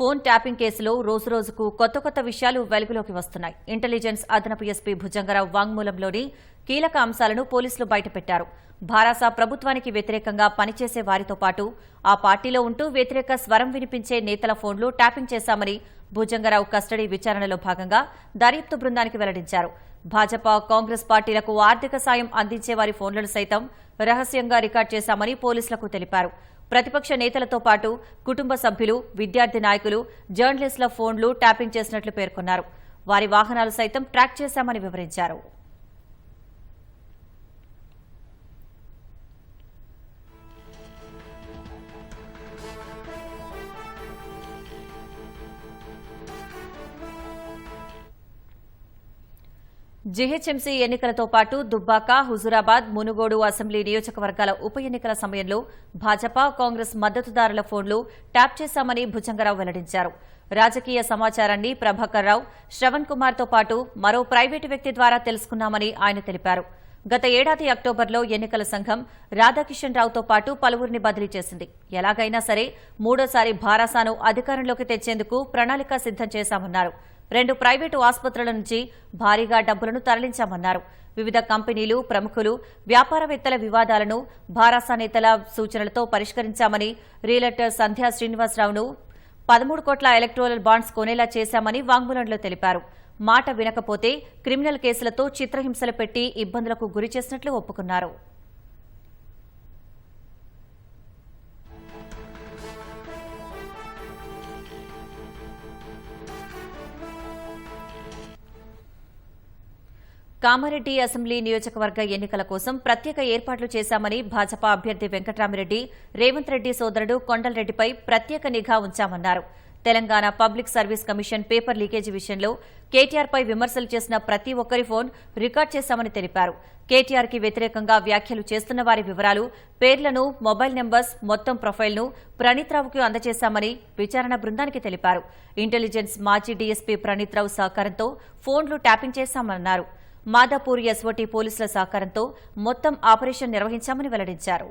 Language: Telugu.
ఫోన్ ట్యాపింగ్ కేసులో రోజురోజుకు కొత్త కొత్త విషయాలు వెలుగులోకి వస్తున్నాయి. ఇంటెలిజెన్స్ అదనపు ఎస్పీ భుజంగరావు వాంగ్మూలంలోని కీలక అంశాలను పోలీసులు బయటపెట్టారు. భారాస ప్రభుత్వానికి వ్యతిరేకంగా పనిచేసే వారితో పాటు ఆ పార్టీలో ఉంటూ వ్యతిరేక స్వరం వినిపించే నేతల ఫోన్లు ట్యాపింగ్ చేశామని భుజంగరావు కస్టడీ విచారణలో భాగంగా దర్యాప్తు బృందానికి వెల్లడించారు. భాజపా కాంగ్రెస్ పార్టీలకు ఆర్థిక సాయం అందించే వారి ఫోన్లను సైతం రహస్యంగా రికార్డు చేశామని పోలీసులకు తెలిపారు. ప్రతిపక్ష నేతలతో పాటు కుటుంబ సభ్యులు విద్యార్థి నాయకులు జర్నలిస్టుల ఫోన్లు ట్యాపింగ్ చేసినట్లు పేర్కొన్నారు. వారి వాహనాలు సైతం ట్రాక్ చేశామని వివరించారు. జీహెచ్ఎంసీ ఎన్నికలతో పాటు దుబ్బాక హుజురాబాద్ మునుగోడు అసెంబ్లీ నియోజకవర్గాల ఉప ఎన్నికల సమయంలో భాజపా కాంగ్రెస్ మద్దతుదారుల ఫోన్లు ట్యాప్ చేశామని భుజంగరావు వెల్లడించారు. రాజకీయ సమాచారాన్ని ప్రభాకర్ రావు శ్రవణ్ కుమార్తో పాటు మరో ప్రైవేటు వ్యక్తి ద్వారా తెలుసుకున్నామని ఆయన తెలిపారు. గత ఏడాది అక్టోబర్లో ఎన్నికల సంఘం రాధాకిషన్ రావుతో పాటు పలువురిని బదిలీ చేసింది. ఎలాగైనా సరే మూడోసారి భారాసాను అధికారంలోకి తెచ్చేందుకు ప్రణాళిక సిద్దం చేశామన్నారు. రెండు ప్రైవేటు ఆసుపత్రుల నుంచి భారీగా డబ్బులను తరలించామన్నారు. వివిధ కంపెనీలు ప్రముఖులు వ్యాపారవేత్తల వివాదాలను భారాసా నేతల సూచనలతో పరిష్కరించామని రియల్టర్ సంధ్యా శ్రీనివాసరావును పదమూడు కోట్ల ఎలక్ట్రోరల్ బాండ్స్ కొనేలా చేశామని వాంగ్మూలంలో తెలిపారు. మాట వినకపోతే క్రిమినల్ కేసులతో చిత్రహింసలు పెట్టి ఇబ్బందులకు గురి చేసినట్లు ఒప్పుకున్నారు. కామారెడ్డి అసెంబ్లీ నియోజకవర్గ ఎన్నికల కోసం ప్రత్యేక ఏర్పాట్లు చేశామని భాజపా అభ్యర్థి వెంకటరామిరెడ్డి రేవంత్ రెడ్డి సోదరుడు కొండలరెడ్డిపై ప్రత్యేక నిఘా ఉంచామన్నారు. Telangana public service commission paper leakage విషయంలో కేటీఆర్పై విమర్శలు చేసిన ప్రతి ఒక్కరి ఫోన్ రికార్డ్ చేశామని తెలిపారు. కేటీఆర్కి వ్యతిరేకంగా వ్యాఖ్యలు చేస్తున్న వారి వివరాలు పేర్లను మొబైల్ నెంబర్స్ మొత్తం ప్రొఫైల్ను ప్రణీత్రావుకు అందజేశామని విచారణ బృందానికి తెలిపారు. ఇంటెలిజెన్స్ మాజీ డీఎస్పీ ప్రణీత్ రావు సహకారంతో ఫోన్లు ట్యాపింగ్ చేశామన్నారు. మాదాపూర్ ఎస్ఓటీ పోలీసుల సహకారంతో మొత్తం ఆపరేషన్ నిర్వహించామని వెల్లడించారు.